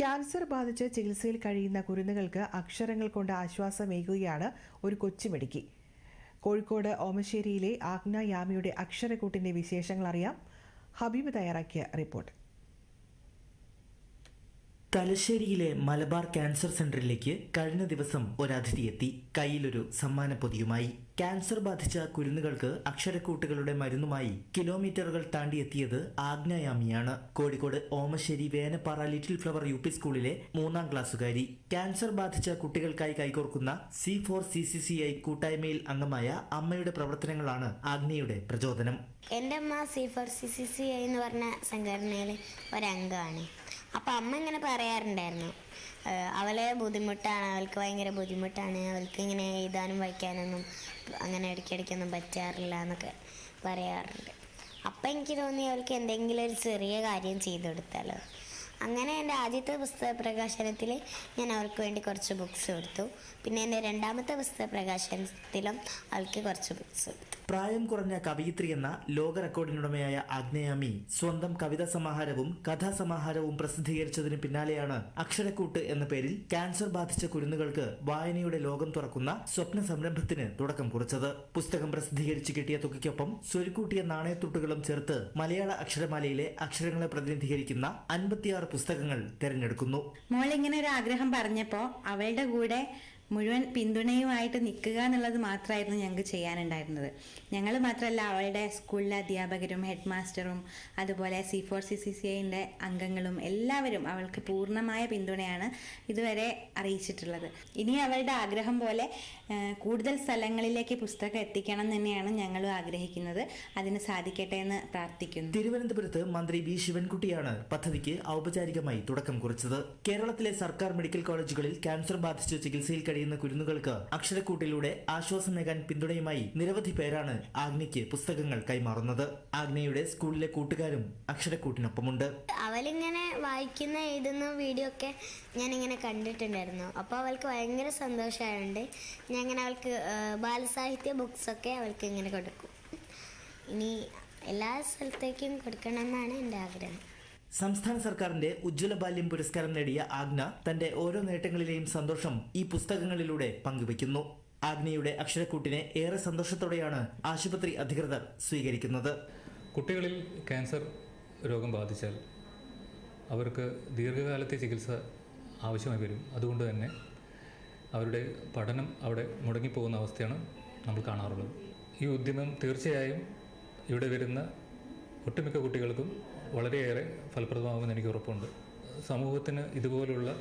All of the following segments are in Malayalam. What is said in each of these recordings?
ക്യാൻസർ ബാധിച്ച് ചികിത്സയിൽ കഴിയുന്ന കുരുന്നുകൾക്ക് അക്ഷരങ്ങൾ കൊണ്ട് ആശ്വാസമേകുകയാണ് ഒരു കൊച്ചുമിടുക്കി കോഴിക്കോട് ഓമശ്ശേരിയിലെ ആഗ്ന യാമിയുടെ അക്ഷരക്കൂട്ടിന്റെ വിശേഷങ്ങൾ അറിയാം. ഹബീബ് തയ്യാറാക്കിയ റിപ്പോർട്ട്. തലശ്ശേരിയിലെ മലബാർ ക്യാൻസർ സെന്ററിലേക്ക് കഴിഞ്ഞ ദിവസം ഒരതിഥി എത്തി. കയ്യിലൊരു സമ്മാന പൊതിയുമായി. ക്യാൻസർ ബാധിച്ച കുരുന്നുകൾക്ക് അക്ഷരക്കൂട്ടുകളുടെ മരുന്നുമായി കിലോമീറ്ററുകൾ താണ്ടിയെത്തിയത് ആഗ്നയാമിയാണ്. Kozhikode Omassery Venappara little flower U P സ്കൂളിലെ മൂന്നാം ക്ലാസ്സുകാരി. ക്യാൻസർ ബാധിച്ച കുട്ടികൾക്കായി കൈകോർക്കുന്ന C four C C C I കൂട്ടായ്മയിൽ അംഗമായ അമ്മയുടെ പ്രവർത്തനങ്ങളാണ് ആഗ്നയുടെ പ്രചോദനം. എന്റെ അമ്മ C four C C C I എന്ന് പറഞ്ഞ സംഘടനയിലെ ഒരംഗമാണ്. അപ്പോൾ അമ്മ ഇങ്ങനെ പറയാറുണ്ടായിരുന്നു. അവളെ ബുദ്ധിമുട്ടാണ് അവൾക്ക് ഭയങ്കര ബുദ്ധിമുട്ടാണ് അവൾക്ക് ഇങ്ങനെ എഴുതാനും വായിക്കാനൊന്നും അങ്ങനെ ഇടയ്ക്കിടയ്ക്കൊന്നും പറ്റാറില്ല എന്നൊക്കെ പറയാറുണ്ട്. അപ്പം എനിക്ക് തോന്നി അവൾക്ക് എന്തെങ്കിലും ഒരു ചെറിയ കാര്യം ചെയ്തു കൊടുത്താലോ. അങ്ങനെ എന്റെ ആദ്യത്തെ പുസ്തക പ്രകാശനത്തിൽ ഞാൻ അവൾക്ക് വേണ്ടി കുറച്ച് ബുക്സ് കൊടുത്തു. പിന്നെ എന്റെ രണ്ടാമത്തെ പുസ്തക പ്രകാശനത്തിലും അവൾക്ക് കുറച്ച് ബുക്സ് കൊടുത്തു. പ്രായം കുറഞ്ഞ കവയിത്രി എന്ന ലോക റെക്കോർഡിനുടമയായ ആഗ്നേയാമി സ്വന്തം കവിതാ സമാഹാരവും കഥാസമാഹാരവും പ്രസിദ്ധീകരിച്ചതിന് പിന്നാലെയാണ് അക്ഷരക്കൂട്ട് എന്ന പേരിൽ ക്യാൻസർ ബാധിച്ച കുരുന്നുകൾക്ക് വായനയുടെ ലോകം തുറക്കുന്ന സ്വപ്ന സംരംഭത്തിന് തുടക്കം കുറിച്ചത്. പുസ്തകം പ്രസിദ്ധീകരിച്ച് കിട്ടിയ തുകയ്ക്കൊപ്പം സ്വരുക്കൂട്ടിയ നാണയത്തുട്ടുകളും ചേർത്ത് മലയാള അക്ഷരമാലയിലെ അക്ഷരങ്ങളെ പ്രതിനിധീകരിക്കുന്ന അൻപത്തിയാറ് പുസ്തകങ്ങൾ തിരഞ്ഞെടുക്കുന്നു. മോൾ ഇങ്ങനെ ഒരു ആഗ്രഹം പറഞ്ഞപ്പോ അവളുടെ കൂടെ മുഴുവൻ പിന്തുണയുമായിട്ട് നിൽക്കുക എന്നുള്ളത് മാത്രമായിരുന്നു ഞങ്ങൾക്ക് ചെയ്യാനുണ്ടായിരുന്നത്. ഞങ്ങൾ മാത്രമല്ല അവളുടെ സ്കൂളിലെ അധ്യാപകരും ഹെഡ് മാസ്റ്ററും അതുപോലെ C four C C C ഐന്റെ അംഗങ്ങളും എല്ലാവരും അവൾക്ക് പൂർണമായ പിന്തുണയാണ് ഇതുവരെ അറിയിച്ചിട്ടുള്ളത്. ഇനി അവളുടെ ആഗ്രഹം പോലെ കൂടുതൽ സ്ഥലങ്ങളിലേക്ക് പുസ്തകം എത്തിക്കണം തന്നെയാണ് ഞങ്ങളും ആഗ്രഹിക്കുന്നത്. അതിന് സാധിക്കട്ടെ എന്ന് പ്രാർത്ഥിക്കുന്നു. തിരുവനന്തപുരത്ത് മന്ത്രി വി ശിവൻകുട്ടിയാണ് പദ്ധതിക്ക് ഔപചാരികമായി തുടക്കം കുറിച്ചത്. കേരളത്തിലെ സർക്കാർ മെഡിക്കൽ കോളേജുകളിൽ ക്യാൻസർ ബാധിച്ച് ചികിത്സയിൽ കഴിയുന്ന കുരുന്നുകൾക്ക് അക്ഷരക്കൂട്ടിലൂടെ ആശ്വാസം നൽകാൻ പിന്തുണയുമായി നിരവധി പേരാണ് ആഗ്നിക്ക് പുസ്തകങ്ങൾ കൈമാറുന്നത്. ആഗ്നയുടെ സ്കൂളിലെ കൂട്ടുകാരും അക്ഷരക്കൂട്ടിനൊപ്പമുണ്ട്. അവളിങ്ങനെ വായിക്കുന്ന എഴുതുന്ന വീഡിയോ ഒക്കെ ഞാനിങ്ങനെ കണ്ടിട്ടുണ്ടായിരുന്നു. അപ്പോൾ അവൾക്ക് ഭയങ്കര സന്തോഷമായതുകൊണ്ട് ഞാൻ ഇങ്ങനെ അവൾക്ക് ബാലസാഹിത്യ ബുക്സ് ഒക്കെ അവൾക്ക് ഇങ്ങനെ കൊടുക്കും. ഇനി എല്ലാ സ്ഥലത്തേക്കും കൊടുക്കണമെന്നാണ് എന്റെ ആഗ്രഹം. സംസ്ഥാന സർക്കാരിന്റെ ഉജ്ജ്വല ബാല്യം പുരസ്കാരം നേടിയ ആഗ്ന തന്റെ ഓരോ നേട്ടങ്ങളിലെയും സന്തോഷം ഈ പുസ്തകങ്ങളിലൂടെ പങ്കുവയ്ക്കുന്നു. ആഗ്നയുടെ അക്ഷരക്കൂട്ടിനെ ഏറെ സന്തോഷത്തോടെയാണ് ആശുപത്രി അധികൃതർ സ്വീകരിക്കുന്നത്. കുട്ടികളിൽ ക്യാൻസർ രോഗം ബാധിച്ചാൽ അവർക്ക് ദീർഘകാലത്തെ ചികിത്സ ആവശ്യമായി വരും. അതുകൊണ്ട് തന്നെ അവരുടെ പഠനം അവിടെ മുടങ്ങിപ്പോകുന്ന അവസ്ഥയാണ് നമ്മൾ കാണാറുള്ളത്. ഈ ഉദ്യമം തീർച്ചയായും ഇവിടെ വരുന്ന ഒട്ടുമിക്ക കുട്ടികൾക്കും വളരെയേറെ ഫലപ്രദമാകുമെന്ന് എനിക്ക് ഉറപ്പുണ്ട്. സമൂഹത്തിന് ഇതുപോലുള്ള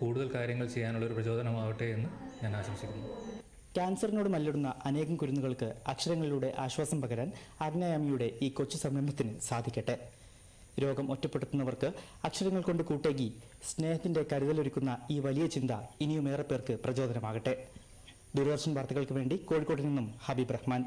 കൂടുതൽ കാര്യങ്ങൾ ചെയ്യാനുള്ളൊരു പ്രചോദനമാവട്ടെ എന്ന് ഞാൻ ആശംസിക്കുന്നു. ക്യാൻസറിനോട് മല്ലിടുന്ന അനേകം കുരുന്നുകൾക്ക് അക്ഷരങ്ങളിലൂടെ ആശ്വാസം പകരാൻ ആഗ്നയാമിയുടെ ഈ കൊച്ചു സംരംഭത്തിന് സാധിക്കട്ടെ. രോഗം ഒറ്റപ്പെടുത്തുന്നവർക്ക് അക്ഷരങ്ങൾ കൊണ്ട് കൂട്ടേകി സ്നേഹത്തിന്റെ കരുതലൊരുക്കുന്ന ഈ വലിയ ചിന്ത ഇനിയും ഏറെ പേർക്ക് പ്രചോദനമാകട്ടെ. ദൂരദർശൻ വാർത്തകൾക്ക് വേണ്ടി കോഴിക്കോട് നിന്നും ഹബീബ് റഹ്മാൻ.